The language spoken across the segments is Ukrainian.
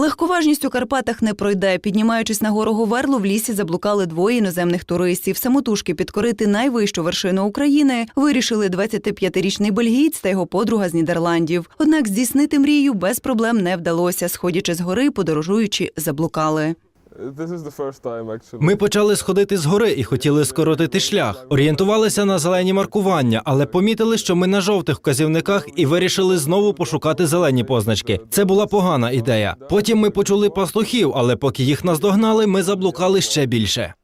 Легковажність у Карпатах не пройде. Піднімаючись на гору Говерлу, в лісі заблукали двоє іноземних туристів. Самотужки підкорити найвищу вершину України вирішили 25-річний бельгійць та його подруга з Нідерландів. Однак здійснити мрію без проблем не вдалося. Сходячи з гори, подорожуючи, заблукали. Ми почали сходити з гори і хотіли скоротити шлях. Орієнтувалися на зелені маркування, але помітили, що ми на жовтих вказівниках і вирішили знову пошукати зелені позначки. Це була погана ідея. Потім ми почули пастухів, але поки їх наздогнали, ми заблукали ще більше.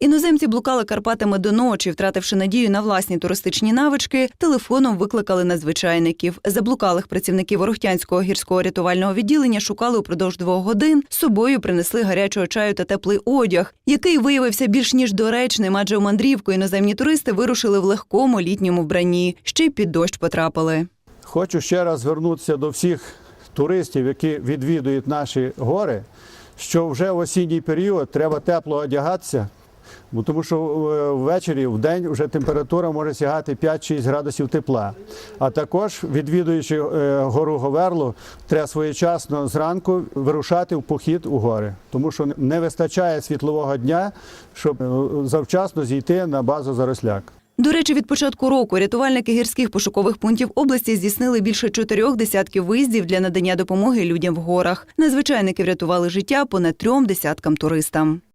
Іноземці блукали Карпатами до ночі, втративши надію на власні туристичні навички, телефоном викликали надзвичайників. Заблукалих працівників Орохтянського гірського рятувального відділення шукали упродовж двох годин. З собою принесли гарячого чаю та теплий одяг, який виявився більш ніж доречним, адже у мандрівку іноземні туристи вирушили в легкому літньому вбранні, ще й під дощ потрапили. Хочу ще раз звернутися до всіх туристів, які відвідують наші гори, що вже в осінній період треба тепло одягатися, бо тому що е, ввечері, в день вже температура може сягати 5-6 градусів тепла. А також, відвідуючи е, гору Говерлу, треба своєчасно зранку вирушати в похід у гори, тому що не вистачає світлового дня, щоб е, завчасно зійти на базу Заросляк. До речі, від початку року рятувальники гірських пошукових пунктів області здійснили більше чотирьох десятків виїздів для надання допомоги людям в горах. Надзвичайники врятували життя понад трьом десяткам туристам.